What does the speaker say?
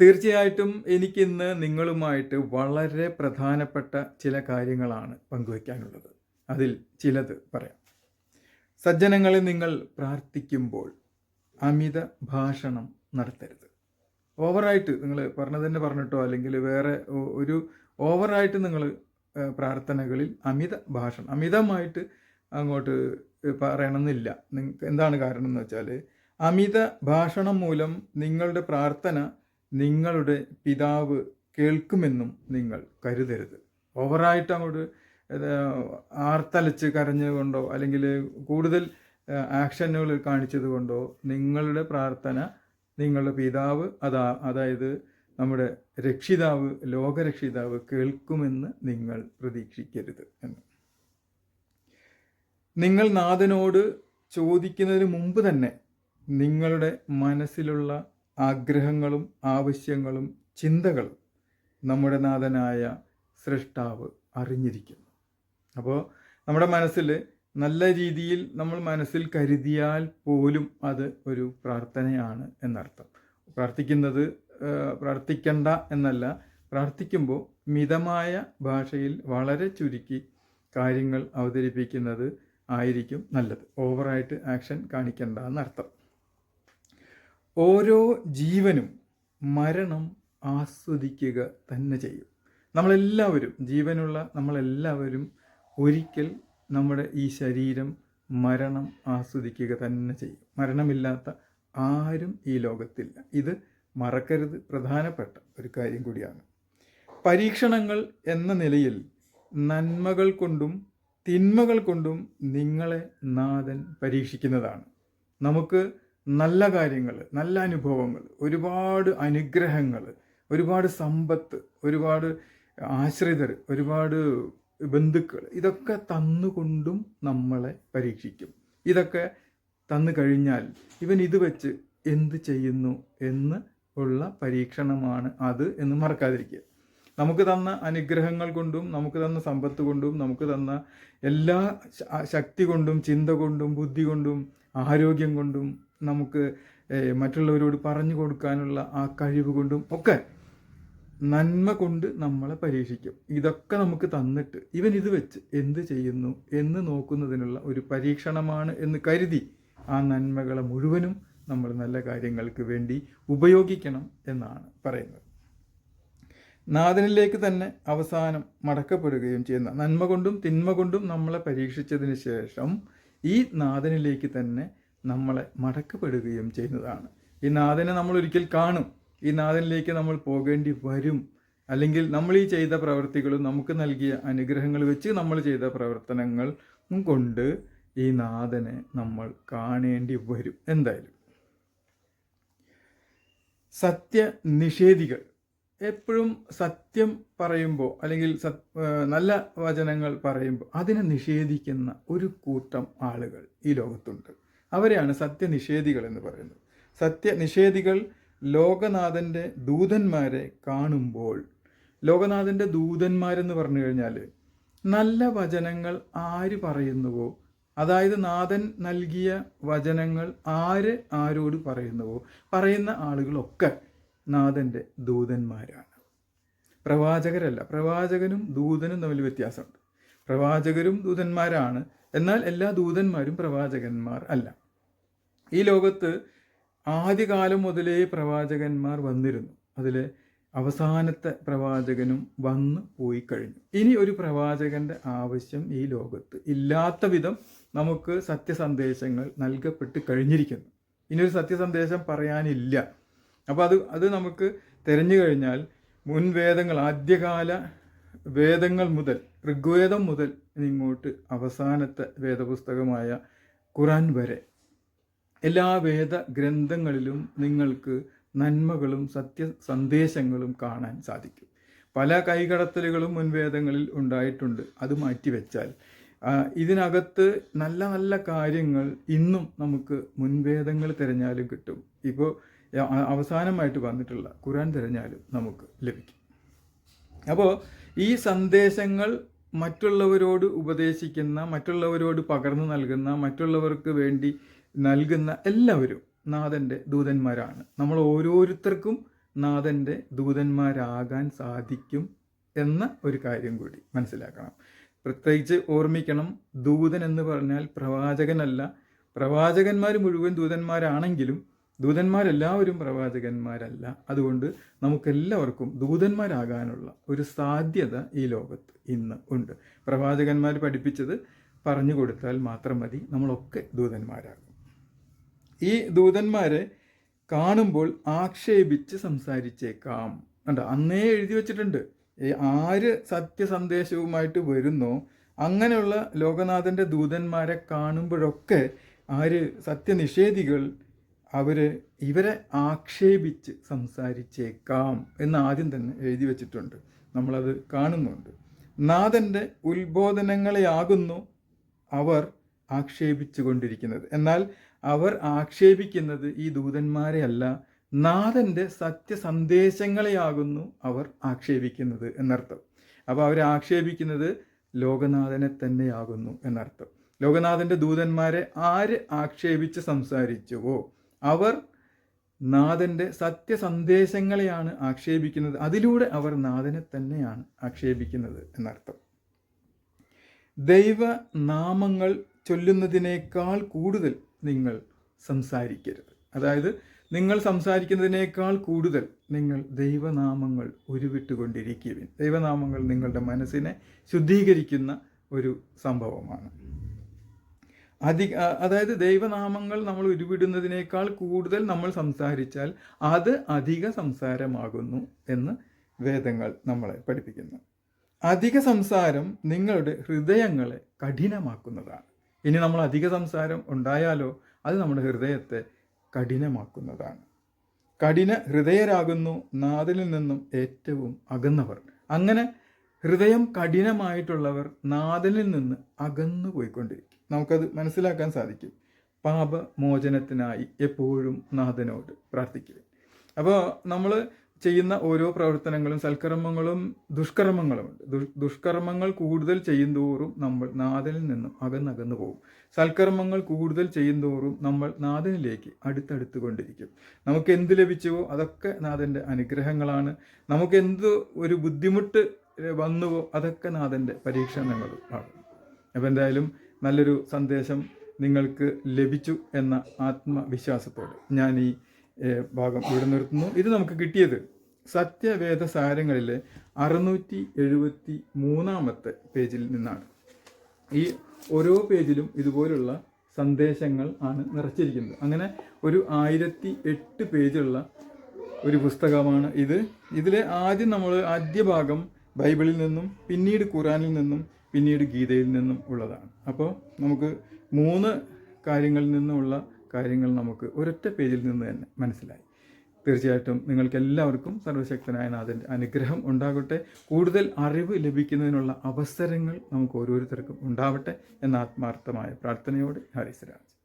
തീർച്ചയായിട്ടും എനിക്കിന്ന് നിങ്ങളുമായിട്ട് വളരെ പ്രധാനപ്പെട്ട ചില കാര്യങ്ങളാണ് പങ്കുവയ്ക്കാനുള്ളത് അതിൽ ചിലത് പറയാം. സജ്ജനങ്ങളെ നിങ്ങൾ പ്രാർത്ഥിക്കുമ്പോൾ അമിത ഭാഷണം നടത്തരുത്. ഓവറായിട്ട് നിങ്ങൾ പറഞ്ഞത് തന്നെ പറഞ്ഞിട്ടോ? അല്ലെങ്കിൽ വേറെ ഒരു ഓവറായിട്ട് നിങ്ങൾ പ്രാർത്ഥനകളിൽ അമിത ഭാഷണം അമിതമായിട്ട് അങ്ങോട്ട് പറയണമെന്നില്ല. നിങ്ങൾക്ക് എന്താണ് കാരണം എന്ന് വെച്ചാൽ അമിത ഭാഷണം മൂലം നിങ്ങളുടെ പ്രാർത്ഥന നിങ്ങളുടെ പിതാവ് കേൾക്കുമെന്നും നിങ്ങൾ കരുതരുത്. ഓവറായിട്ട് അങ്ങോട്ട് ആർത്തലച്ച് കരഞ്ഞുകൊണ്ടോ അല്ലെങ്കിൽ കൂടുതൽ ആക്ഷനുകൾ കാണിച്ചത് കൊണ്ടോ നിങ്ങളുടെ പ്രാർത്ഥന നിങ്ങളുടെ പിതാവ് അതാ അതായത് നമ്മുടെ രക്ഷിതാവ് ലോകരക്ഷിതാവ് കേൾക്കുമെന്ന് നിങ്ങൾ പ്രതീക്ഷിക്കരുത് എന്ന്. നിങ്ങൾ നാഥനോട് ചോദിക്കുന്നതിന് മുമ്പ് തന്നെ നിങ്ങളുടെ മനസ്സിലുള്ള ആഗ്രഹങ്ങളും ആവശ്യങ്ങളും ചിന്തകളും നമ്മുടെ നാഥനായ സൃഷ്ടാവ് അറിഞ്ഞിരിക്കുന്നു. അപ്പോൾ നമ്മുടെ മനസ്സിൽ നല്ല രീതിയിൽ നമ്മൾ മനസ്സിൽ കരുതിയാൽ പോലും അത് ഒരു പ്രാർത്ഥനയാണ് എന്നർത്ഥം. പ്രാർത്ഥിക്കുന്നത് പ്രാർത്ഥിക്കണ്ട എന്നല്ല. പ്രാർത്ഥിക്കുമ്പോൾ മിതമായ ഭാഷയിൽ വളരെ ചുരുക്കി കാര്യങ്ങൾ അവതരിപ്പിക്കുന്നത് ആയിരിക്കും നല്ലത്. ഓവറായിട്ട് ആക്ഷൻ കാണിക്കേണ്ട എന്നർത്ഥം. ഓരോ ജീവനും മരണം ആസ്വദിക്കുക തന്നെ ചെയ്യും. നമ്മളെല്ലാവരും ജീവനുള്ള നമ്മളെല്ലാവരും ഒരിക്കൽ നമ്മുടെ ഈ ശരീരം മരണം ആസ്വദിക്കുക തന്നെ ചെയ്യും. മരണമില്ലാത്ത ആരും ഈ ലോകത്തില്ല. ഇത് മറക്കരുത്. പ്രധാനപ്പെട്ട ഒരു കാര്യം കൂടിയാണ്. പരീക്ഷണങ്ങൾ എന്ന നിലയിൽ നന്മകൾ കൊണ്ടും തിന്മകൾ കൊണ്ടും നിങ്ങളെ നാഥൻ പരീക്ഷിക്കുന്നതാണ്. നമുക്ക് നല്ല കാര്യങ്ങൾ നല്ല അനുഭവങ്ങൾ ഒരുപാട് അനുഗ്രഹങ്ങൾ ഒരുപാട് സമ്പത്ത് ഒരുപാട് ആശ്രിതർ ഒരുപാട് ബന്ധുക്കൾ ഇതൊക്കെ തന്നുകൊണ്ടും നമ്മളെ പരീക്ഷിക്കും. ഇതൊക്കെ തന്നു കഴിഞ്ഞാൽ ഇവൻ ഇത് വെച്ച് എന്ത് ചെയ്യുന്നു എന്ന് ഉള്ള പരീക്ഷണമാണ് അത് എന്ന് മറക്കാതിരിക്കുക. നമുക്ക് തന്ന അനുഗ്രഹങ്ങൾ കൊണ്ടും നമുക്ക് തന്ന സമ്പത്ത് കൊണ്ടും നമുക്ക് തന്ന എല്ലാ ശക്തി കൊണ്ടും ചിന്ത കൊണ്ടും ബുദ്ധി കൊണ്ടും ആരോഗ്യം കൊണ്ടും നമുക്ക് മറ്റുള്ളവരോട് പറഞ്ഞു കൊടുക്കാനുള്ള ആ കഴിവ് കൊണ്ടും ഒക്കെ നന്മ കൊണ്ട് നമ്മളെ പരീക്ഷിക്കും. ഇതൊക്കെ നമുക്ക് തന്നിട്ട് ഇവൻ ഇത് വെച്ച് എന്ത് ചെയ്യുന്നു എന്ന് നോക്കുന്നതിനുള്ള ഒരു പരീക്ഷണമാണ് എന്ന് കരുതി ആ നന്മകളെ മുഴുവനും നമ്മൾ നല്ല കാര്യങ്ങൾക്ക് വേണ്ടി ഉപയോഗിക്കണം എന്നാണ് പറയുന്നത്. നാഥനിലേക്ക് തന്നെ അവസാനം മടക്കപ്പെടുകയും ചെയ്യുന്ന നന്മ കൊണ്ടും തിന്മ കൊണ്ടും നമ്മളെ പരീക്ഷിച്ചതിന് ശേഷം ഈ നാഥനിലേക്ക് തന്നെ നമ്മളെ മടക്കപ്പെടുകയും ചെയ്യുന്നതാണ്. ഈ നാഥനെ നമ്മൾ ഒരിക്കൽ കാണും. ഈ നാഥനിലേക്ക് നമ്മൾ പോകേണ്ടി വരും. അല്ലെങ്കിൽ നമ്മൾ ഈ ചെയ്ത പ്രവൃത്തികളും നമുക്ക് നൽകിയ അനുഗ്രഹങ്ങൾ വെച്ച് നമ്മൾ ചെയ്ത പ്രവർത്തനങ്ങൾ കൊണ്ട് ഈ നാഥനെ നമ്മൾ കാണേണ്ടി വരും. എന്തായാലും സത്യ നിഷേധികൾ എപ്പോഴും സത്യം പറയുമ്പോൾ അല്ലെങ്കിൽ നല്ല വചനങ്ങൾ പറയുമ്പോൾ അതിനെ നിഷേധിക്കുന്ന ഒരു കൂട്ടം ആളുകൾ ഈ ലോകത്തുണ്ട്. അവരെയാണ് സത്യനിഷേധികൾ എന്ന് പറയുന്നത്. സത്യനിഷേധികൾ ലോകനാഥന്റെ ദൂതന്മാരെ കാണുമ്പോൾ ലോകനാഥന്റെ ദൂതന്മാരെന്ന് പറഞ്ഞു കഴിഞ്ഞാൽ നല്ല വചനങ്ങൾ ആര് പറയുന്നുവോ അതായത് നാഥൻ നൽകിയ വചനങ്ങൾ ആര് ആരോട് പറയുന്നുവോ പറയുന്ന ആളുകളൊക്കെ നാഥന്റെ ദൂതന്മാരാണ്. പ്രവാചകരല്ല പ്രവാചകനും ദൂതനും തമ്മിൽ വ്യത്യാസമുണ്ട്. പ്രവാചകരും ദൂതന്മാരാണ്. എന്നാൽ എല്ലാ ദൂതന്മാരും പ്രവാചകന്മാർ അല്ല. ഈ ലോകത്ത് ആദ്യകാലം മുതലേ പ്രവാചകന്മാർ വന്നിരുന്നു. അതിൽ അവസാനത്തെ പ്രവാചകനും വന്നു പോയി കഴിഞ്ഞു. ഇനി ഒരു പ്രവാചകന്റെ ആവശ്യം ഈ ലോകത്ത് ഇല്ലാത്ത വിധം നമുക്ക് സത്യസന്ദേശങ്ങൾ നൽകപ്പെട്ട് കഴിഞ്ഞിരിക്കുന്നു. ഇനി ഒരു സത്യസന്ദേശം പറയാനില്ല. അപ്പോൾ അത് അത് നമുക്ക് തിരഞ്ഞു കഴിഞ്ഞാൽ മുൻവേദങ്ങൾ ആദ്യകാല വേദങ്ങൾ മുതൽ ഋഗ്വേദം മുതൽ ഇങ്ങോട്ട് അവസാനത്തെ വേദപുസ്തകമായ ഖുറാൻ വരെ. എല്ലാ വേദ ഗ്രന്ഥങ്ങളിലും നിങ്ങൾക്ക് നന്മകളും സത്യ സന്ദേശങ്ങളും കാണാൻ സാധിക്കും. പല കൈകടത്തലുകളും മുൻവേദങ്ങളിൽ ഉണ്ടായിട്ടുണ്ട്. അത് മാറ്റിവെച്ചാൽ ഇതിനകത്ത് നല്ല നല്ല കാര്യങ്ങൾ ഇന്നും നമുക്ക് മുൻവേദങ്ങൾ തിരഞ്ഞാലും കിട്ടും. ഇപ്പോൾ അവസാനമായിട്ട് വന്നിട്ടുള്ള ഖുറാൻ തിരഞ്ഞാലും നമുക്ക് ലഭിക്കും. അപ്പോൾ ഈ സന്ദേശങ്ങൾ മറ്റുള്ളവരോട് ഉപദേശിക്കുന്ന മറ്റുള്ളവരോട് പകർന്നു നൽകുന്ന മറ്റുള്ളവർക്ക് വേണ്ടി നൽകുന്ന എല്ലാവരും നാഥന്റെ ദൂതന്മാരാണ്. നമ്മൾ ഓരോരുത്തർക്കും നാഥന്റെ ദൂതന്മാരാകാൻ സാധിക്കും എന്ന ഒരു കാര്യം കൂടി മനസ്സിലാക്കണം. പ്രത്യേകിച്ച് ഓർമ്മിക്കണം ദൂതൻ എന്ന് പറഞ്ഞാൽ പ്രവാചകനല്ല. പ്രവാചകന്മാർ മുഴുവൻ ദൂതന്മാരാണെങ്കിലും ദൂതന്മാരെല്ലാവരും പ്രവാചകന്മാരല്ല. അതുകൊണ്ട് നമുക്കെല്ലാവർക്കും ദൂതന്മാരാകാനുള്ള ഒരു സാധ്യത ഈ ലോകത്ത് ഇന്ന് ഉണ്ട്. പ്രവാചകന്മാർ പഠിപ്പിച്ചത് പറഞ്ഞു കൊടുത്താൽ മാത്രം മതി നമ്മളൊക്കെ ദൂതന്മാരാകും. ഈ ദൂതന്മാരെ കാണുമ്പോൾ ആക്ഷേപിച്ച് സംസാരിച്ചേക്കാം. കണ്ടോ? അന്നേ എഴുതി വച്ചിട്ടുണ്ട്. ആര് സത്യസന്ദേശവുമായിട്ട് വരുന്നോ അങ്ങനെയുള്ള ലോകനാഥന്റെ ദൂതന്മാരെ കാണുമ്പോഴൊക്കെ ആര് സത്യനിഷേധികൾ അവർ ഇവരെ ആക്ഷേപിച്ച് സംസാരിച്ചേക്കാം എന്ന് ആദ്യം തന്നെ എഴുതി വച്ചിട്ടുണ്ട്. നമ്മളത് കാണുന്നുണ്ട്. നാഥന്റെ ഉത്ബോധനങ്ങളെയാകുന്നു അവർ ആക്ഷേപിച്ചു കൊണ്ടിരിക്കുന്നത് എന്നാൽ അവർ ആക്ഷേപിക്കുന്നത് ഈ ദൂതന്മാരെ അല്ല. നാഥന്റെ സത്യസന്ദേശങ്ങളെയാകുന്നു അവർ ആക്ഷേപിക്കുന്നത് എന്നർത്ഥം. അപ്പോൾ അവർ ആക്ഷേപിക്കുന്നത് ലോകനാഥനെ തന്നെയാകുന്നു എന്നർത്ഥം. ലോകനാഥന്റെ ദൂതന്മാരെ ആര് ആക്ഷേപിച്ച് സംസാരിച്ചുവോ? അവർ നാഥന്റെ സത്യസന്ദേശങ്ങളെയാണ് ആക്ഷേപിക്കുന്നത്. അതിലൂടെ അവർ നാഥനെ തന്നെയാണ് ആക്ഷേപിക്കുന്നത് എന്നർത്ഥം. ദൈവനാമങ്ങൾ ചൊല്ലുന്നതിനേക്കാൾ കൂടുതൽ നിങ്ങൾ സംസാരിക്കരുത്. അതായത് നിങ്ങൾ സംസാരിക്കുന്നതിനേക്കാൾ കൂടുതൽ നിങ്ങൾ ദൈവനാമങ്ങൾ ഉരുവിട്ടുകൊണ്ടിരിക്കുവിൻ. ദൈവനാമങ്ങൾ നിങ്ങളുടെ മനസ്സിനെ ശുദ്ധീകരിക്കുന്ന ഒരു സംഭവമാണ്. അധിക അതായത് ദൈവനാമങ്ങൾ നമ്മൾ ഉരുവിടുന്നതിനേക്കാൾ കൂടുതൽ നമ്മൾ സംസാരിച്ചാൽ അത് അധിക സംസാരമാകുന്നു എന്ന് വേദങ്ങൾ നമ്മളെ പഠിപ്പിക്കുന്നു. അധിക സംസാരം നിങ്ങളുടെ ഹൃദയങ്ങളെ കഠിനമാക്കുന്നതാണ്. ഇനി നമ്മൾ അധിക സംസാരം ഉണ്ടായാലോ അത് നമ്മുടെ ഹൃദയത്തെ കഠിനമാക്കുന്നതാണ്. കഠിന ഹൃദയരാകുന്നു നാദിൽ നിന്നും ഏറ്റവും അകന്നവർ. അങ്ങനെ ഹൃദയം കഠിനമായിട്ടുള്ളവർ നാഥനിൽ നിന്ന് അകന്നു പോയിക്കൊണ്ടിരിക്കും. നമുക്കത് മനസ്സിലാക്കാൻ സാധിക്കും. പാപമോചനത്തിനായി എപ്പോഴും നാഥനോട് പ്രാർത്ഥിക്കുക. അപ്പോൾ നമ്മൾ ചെയ്യുന്ന ഓരോ പ്രവർത്തനങ്ങളും സൽക്കർമ്മങ്ങളും ദുഷ്കർമ്മങ്ങളുമുണ്ട്. ദുഷ് ദുഷ്കർമ്മങ്ങൾ കൂടുതൽ ചെയ്യുന്തോറും നമ്മൾ നാഥനിൽ നിന്നും അകന്നകന്നു പോകും. സൽക്കർമ്മങ്ങൾ കൂടുതൽ ചെയ്യുന്തോറും നമ്മൾ നാഥനിലേക്ക് അടുത്തടുത്ത് കൊണ്ടിരിക്കും. നമുക്ക് എന്ത് ലഭിച്ചുവോ അതൊക്കെ നാഥന്റെ അനുഗ്രഹങ്ങളാണ്. നമുക്ക് എന്ത് ഒരു ബുദ്ധിമുട്ട് വന്നുവോ അതൊക്കെ നാഥന്റെ പരീക്ഷണങ്ങളും ആണ്. അപ്പോൾ എന്തായാലും നല്ലൊരു സന്ദേശം നിങ്ങൾക്ക് ലഭിച്ചു എന്ന ആത്മവിശ്വാസത്തോടെ ഞാൻ ഈ ഭാഗം ഇവിടെ നിർത്തുന്നു. ഇത് നമുക്ക് കിട്ടിയത് സത്യവേദ സാരങ്ങളിലെ അറുന്നൂറ്റി എഴുപത്തി മൂന്നാമത്തെ പേജിൽ നിന്നാണ്. ഈ ഓരോ പേജിലും ഇതുപോലുള്ള സന്ദേശങ്ങൾ ആണ് നിറച്ചിരിക്കുന്നത്. അങ്ങനെ ഒരു ആയിരത്തി എട്ട് പേജുള്ള ഒരു പുസ്തകമാണ് ഇത്. ഇതിലെ ആദ്യം നമ്മൾ ആദ്യ ഭാഗം ബൈബിളിൽ നിന്നും പിന്നീട് ഖുറാനിൽ നിന്നും പിന്നീട് ഗീതയിൽ നിന്നും ഉള്ളതാണ്. അപ്പോൾ നമുക്ക് മൂന്ന് കാര്യങ്ങളിൽ നിന്നുമുള്ള കാര്യങ്ങൾ നമുക്ക് ഒരൊറ്റ പേജിൽ നിന്ന് തന്നെ മനസ്സിലായി. തീർച്ചയായിട്ടും നിങ്ങൾക്കെല്ലാവർക്കും സർവശക്തനായ നാഥന്റെ അനുഗ്രഹം ഉണ്ടാകട്ടെ. കൂടുതൽ അറിവ് ലഭിക്കുന്നതിനുള്ള അവസരങ്ങൾ നമുക്ക് ഓരോരുത്തർക്കും ഉണ്ടാവട്ടെ എന്ന ആത്മാർത്ഥമായ പ്രാർത്ഥനയോട് ഹരിസരാജ്